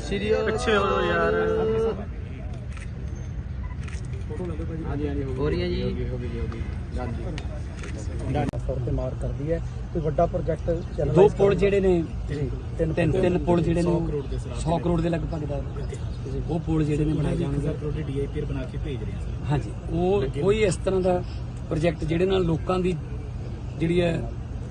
ਸ਼੍ਰੀ ਪਿੱਛੇ ਹੋ ਜਾਓ ਯਾਰ। ਹਾਂਜੀ ਹਾਂਜੀ ਹੋ ਰਹੀ ਹੈ ਜੀ? ਹੋ ਗਈ ਹੋ ਗਈ ਤੌਰ ਤੇ ਮਾਰ ਕਰਦੀ ਹੈ। ਕੋਈ ਵੱਡਾ ਪ੍ਰੋਜੈਕਟ ਚੱਲ ਰਿਹਾ ਦੋ ਇਸ ਪੁਲ ਤਰ੍ਹਾਂ ਜਿਹੜੇ ਨੇ ਜੀ। ਤਿੰਨ ਤਿੰਨ ਪੁਲ ਜਿਹੜੇ ਨੇ 100 ਕਰੋੜ ਦੇ ਲਗਭਗ ਦਾ। ਉਹ ਪੁਲ ਜਿਹੜੇ ਨੇ ਬਣਾਏ ਜਾਣਗੇ। ਕਰੋੜ ਡੀਆਈਪੀ ਬਣਾ ਕੇ ਭੇਜ ਰਹੇ ਹਾਂ ਹਾਂਜੀ। ਉਹ ਕੋਈ ਇਸ ਤਰ੍ਹਾਂ ਦਾ ਪ੍ਰੋਜੈਕਟ ਜਿਹੜੇ ਨਾਲ ਲੋਕਾਂ ਦੀ ਜਿਹੜੀ ਹੈ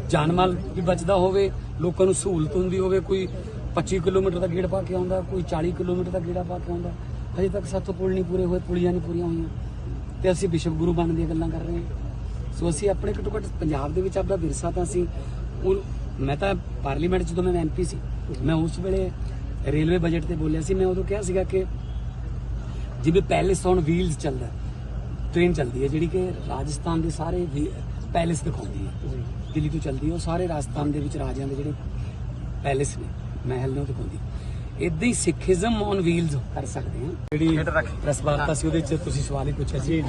ਜਾਨ ਮਾਲ ਵੀ ਬਚਦਾ ਹੋਵੇ, ਲੋਕਾਂ ਨੂੰ ਸਹੂਲਤ ਹੁੰਦੀ ਹੋਵੇ, ਕੋਈ 25 ਕਿਲੋਮੀਟਰ ਦਾ ਗੇੜ ਪਾ ਕੇ ਆਉਂਦਾ, ਕੋਈ 40 ਕਿਲੋਮੀਟਰ ਦਾ ਗੇੜਾ ਪਾ ਕੇ ਆਉਂਦਾ ਹਜੇ ਤੱਕ ਸਾਥੋਂ ਪੁਲ ਨਹੀਂ ਪੂਰੇ ਹੋਏ, ਪੁਲੀਆਂ ਨਹੀਂ ਪੂਰੀਆਂ ਹੋਈਆਂ। ਤੇ ਅਸੀਂ ਵਿਸ਼ਵ ਗੁਰੂ ਬਣਨ ਦੀਆਂ ਗੱਲਾਂ ਕਰ ਰਹੇ ਹਾਂ। ਸੋ ਅਸੀਂ ਆਪਣੇ ਘੱਟੋ ਘੱਟ ਪੰਜਾਬ ਦੇ ਵਿੱਚ ਆਪਦਾ ਵਿਰਸਾ ਤਾਂ ਅਸੀਂ ਉਹ ਮੈਂ ਤਾਂ ਪਾਰਲੀਮੈਂਟ 'ਚ ਜਦੋਂ ਮੈਂ ਐਮਪੀ ਸੀ, ਮੈਂ ਉਸ ਵੇਲੇ ਰੇਲਵੇ ਬਜਟ ਤੇ ਬੋਲਿਆ ਸੀ, ਮੈਂ ਉਦੋਂ ਕਿਹਾ ਸੀਗਾ ਕਿ ਜਿਵੇਂ ਪੈਲੇਸ ਔਨ ਵੀਲਸ ਚੱਲਦਾ ਟ੍ਰੇਨ ਚੱਲਦੀ ਹੈ, ਜਿਹੜੀ ਕਿ ਰਾਜਸਥਾਨ ਦੇ ਸਾਰੇ ਪੈਲੇਸ ਦਿਖਾਉਂਦੀ ਹੈ। ਦਿੱਲੀ ਤੋਂ ਚੱਲਦੀ ਹੈ ਉਹ ਸਾਰੇ ਰਾਜਸਥਾਨ ਦੇ ਵਿੱਚ ਰਾਜਿਆਂ ਦੇ ਜਿਹੜੇ ਪੈਲੇਸ ਨੇ ਮਹਿਲ ਨੇ ਉਹ ਦਿਖਾਉਂਦੀ। ਇਦਾਂ ਹੀ ਸਿੱਖੀਜ਼ਮ ਔਨ ਵੀਲਸ ਕਰ ਸਕਦੇ ਹਾਂ ਜਿਹੜੀ ਪ੍ਰੈਸ ਵਾਰਤਾ ਸੀ ਉਹਦੇ ਚ ਤੁਸੀਂ ਸਵਾਲ ਹੀ ਪੁੱਛਿਆ ਸੀ।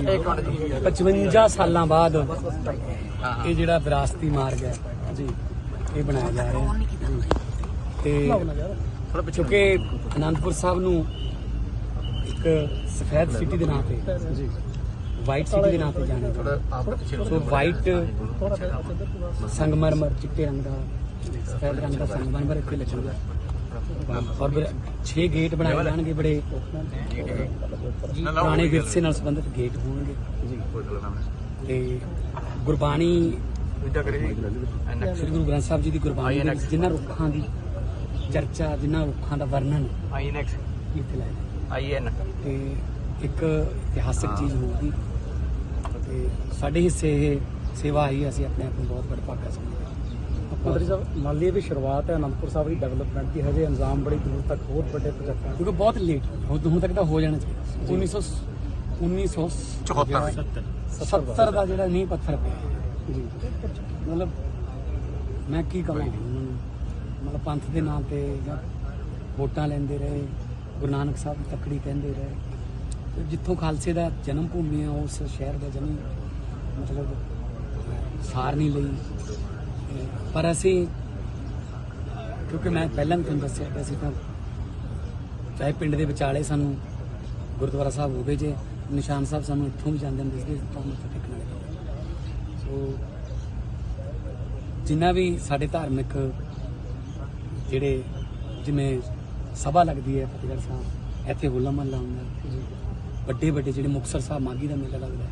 55 ਸਾਲਾਂ ਬਾਅਦ ਇਹ ਜਿਹੜਾ ਵਿਰਾਸਤੀ ਮਾਰਗ ਹੈ ਜੀ। ਇਹ ਬਣਾਇਆ ਜਾ ਰਿਹਾ ਤੇ ਕਿਉਂਕਿ ਅਨੰਦਪੁਰ ਸਾਹਿਬ ਨੂੰ ਇੱਕ ਸਫੈਦ ਸਿਟੀ ਦੇ ਨਾਂ ਤੇ ਜੀ। ਵਾਈਟ ਸਿਟੀ ਦੇ ਨਾਂ ਤੇ ਜਾਣਿਆ ਜਾਂਦਾ ਸੋ ਵਾਈਟ ਸੰਗਮਰਮਰ ਚਿੱਟੇ ਰੰਗ ਦਾ ਸਫੈਦ ਰੰਗ ਦਾ ਸੰਗਮਰਮਰ ਇੱਥੇ ਲੱਗੂਗਾ। ਔਰ 6 ਗੇਟ ਬਣਾਏ ਜਾਣਗੇ ਬੜੇ ਪੁਰਾਣੇ ਵਿਰਸੇ ਨਾਲ ਸੰਬੰਧਿਤ ਗੇਟ ਹੋਣਗੇ। ਤੇ ਗੁਰਬਾਣੀ ਸ੍ਰੀ ਗੁਰੂ ਗ੍ਰੰਥ ਸਾਹਿਬ ਜੀ ਦੀ ਗੁਰਬਾਣੀ ਦੇ ਜਿਨ੍ਹਾਂ ਰੁੱਖਾਂ ਦੀ ਚਰਚਾ ਜਿਨ੍ਹਾਂ ਰੁੱਖਾਂ ਦਾ ਵਰਣਨ ਆਈਨੈਕਸ ਇੱਥੇ ਲਾਇਆ। ਆਈਐਨ ਤੇ ਇੱਕ ਇਤਿਹਾਸਕ ਚੀਜ਼ ਹੋਊਗੀ। ਤੇ ਸਾਡੇ ਹਿੱਸੇ ਇਹ ਸੇਵਾ ਆਈ ਅਸੀਂ ਆਪਣੇ ਆਪ ਨੂੰ ਬਹੁਤ ਬੜਾ ਭਾਗਾ ਸਮਝਦੇ ਮੰਤਰੀ ਹਾਂ ਸਾਹਿਬ ਮੰਨ ਲਈਏ ਵੀ ਸ਼ੁਰੂਆਤ ਹੈ ਅਨੰਦਪੁਰ ਸਾਹਿਬ ਦੀ ਡਿਵੈਲਪਮੈਂਟ ਦੀ। ਹਜੇ ਅੰਜਾਮ ਬੜੀ ਦੂਰ ਤੱਕ ਹੋਰ ਵੱਡੇ ਪ੍ਰੋਜੈਕਟਾਂ ਕਿਉਂਕਿ ਬਹੁਤ ਲੇਟ ਹੁਣ ਤੱਕ ਤਾਂ ਹੋ ਜਾਣਾ ਚਾਹੀਦਾ। 1900 1974 70 ਦਾ ਜਿਹੜਾ ਨਹੀਂ ਪੱਥਰ ਪਿਆ। ਜੀ। ਮਤਲਬ ਮੈਂ ਕੀ ਕਹਾਂ ਮਤਲਬ ਪੰਥ ਦੇ ਨਾਂ ਤੇ ਜਾਂ ਵੋਟਾਂ ਲੈਂਦੇ ਰਹੇ ਗੁਰੂ ਨਾਨਕ ਸਾਹਿਬ ਦੀ ਤਕੜੀ ਕਹਿੰਦੇ ਰਹੇ। ਜਿੱਥੋਂ ਖਾਲਸੇ ਦਾ ਜਨਮ ਭੂਮੀ ਹੈ ਉਸ ਸ਼ਹਿਰ ਦਾ ਜਨਮ, ਮਤਲਬ, ਸਾਰ ਨਹੀਂ ਲਈ। ਪਰ ਅਸੀਂ, ਕਿਉਂਕਿ ਮੈਂ ਪਹਿਲਾਂ ਵੀ ਤੁਹਾਨੂੰ ਦੱਸਿਆ ਕਿ ਅਸੀਂ ਤਾਂ, ਚਾਹੇ ਪਿੰਡ ਦੇ ਵਿਚਾਲੇ ਸਾਨੂੰ ਗੁਰਦੁਆਰਾ ਸਾਹਿਬ ਹੋਵੇ ਜੇ, ਨਿਸ਼ਾਨ ਸਾਹਿਬ ਸਾਨੂੰ ਇੱਥੋਂ ਵੀ ਜਾਂਦੇ ਹੁੰਦੇ ਸੀ ਤੁਹਾਨੂੰ ਮੱਥਾ ਟੇਕਣ ਸੋ, ਜਿੰਨਾ ਵੀ ਸਾਡੇ ਧਾਰਮਿਕ ਜਿਹੜੇ, ਜਿਵੇਂ ਸਭਾ ਲੱਗਦੀ ਹੈ ਫਤਿਹਗੜ੍ਹ ਸਾਹਿਬ, ਇੱਥੇ ਹੋਲਾ ਮਹੱਲਾ ਹੁੰਦਾ। ਵੱਡੇ ਵੱਡੇ ਜਿਹੜੇ ਮੁਕਤਸਰ ਸਾਹਿਬ ਮਾਗੀ ਦਾ ਮੇਲਾ ਲੱਗਦਾ ਹੈ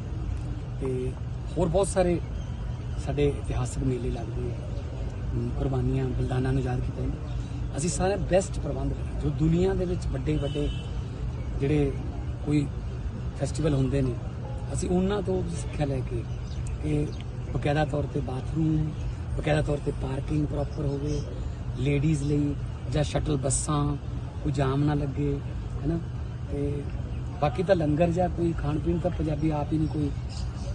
ਤੇ ਹੋਰ ਬਹੁਤ ਸਾਰੇ ਸਾਡੇ ਇਤਿਹਾਸਕ ਮੇਲੇ ਲੱਗਦੇ ਆ ਕੁਰਬਾਨੀਆਂ, ਬਲਿਦਾਨਾਂ ਨੂੰ ਯਾਦ ਕੀਤਾ ਜਾਂਦਾ। ਅਸੀਂ ਸਾਰੇ ਬੈਸਟ ਪ੍ਰਬੰਧ ਕਰਾਂਗੇ। ਜੋ ਦੁਨੀਆ ਦੇ ਵਿੱਚ ਵੱਡੇ ਵੱਡੇ ਜਿਹੜੇ ਕੋਈ ਫੈਸਟੀਵਲ ਹੁੰਦੇ ਨੇ, ਅਸੀਂ ਉਹਨਾਂ ਤੋਂ ਸਿੱਖਿਆ ਲੈ ਕੇ ਕਿ ਬਕਾਇਦਾ ਤੌਰ ਤੇ ਬਾਥਰੂਮ ਬਕਾਇਦਾ ਤੌਰ ਤੇ ਪਾਰਕਿੰਗ ਪ੍ਰੋਪਰ ਹੋਵੇ ਲੇਡੀਜ਼ ਲਈ ਜਾਂ ਸ਼ਟਲ ਬੱਸਾਂ, ਕੋਈ ਜਾਮ ਨਾ ਲੱਗੇ ਹੈਨਾ ਤੇ ਬਾਕੀ ਤਾਂ ਲੰਗਰ ਜਾਂ ਕੋਈ ਖਾਣ ਪੀਣ ਤਾਂ ਪੰਜਾਬੀ ਆਪ ਹੀ ਨਹੀਂ ਕੋਈ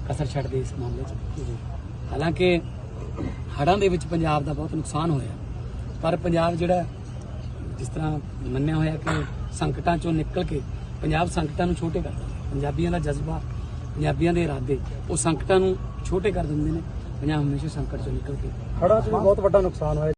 ਕਸਰ ਛੱਡਦੇ ਇਸ ਮਾਮਲੇ 'ਚ। ਹਾਲਾਂਕਿ ਹੜ੍ਹਾਂ ਦੇ ਵਿੱਚ ਪੰਜਾਬ ਦਾ ਬਹੁਤ ਨੁਕਸਾਨ ਹੋਇਆ। ਪਰ ਪੰਜਾਬ ਜਿਹੜਾ ਜਿਸ ਤਰ੍ਹਾਂ ਮੰਨਿਆ ਹੋਇਆ ਕਿ ਸੰਕਟਾਂ ਚੋਂ ਨਿਕਲ ਕੇ ਪੰਜਾਬ ਸੰਕਟਾਂ ਨੂੰ ਛੋਟੇ ਕਰਦਾ ਪੰਜਾਬੀਆਂ ਦਾ ਜਜ਼ਬਾ ਪੰਜਾਬੀਆਂ ਦੇ ਇਰਾਦੇ ਉਹ ਸੰਕਟਾਂ ਨੂੰ ਛੋਟੇ ਕਰ ਦਿੰਦੇ ਨੇ। ਪੰਜਾਬ ਹਮੇਸ਼ਾ ਸੰਕਟ ਚੋਂ ਨਿਕਲ ਕੇ। ਹੜ੍ਹਾਂ 'ਚ ਵੀ ਬਹੁਤ ਵੱਡਾ ਨੁਕਸਾਨ ਹੋਇਆ।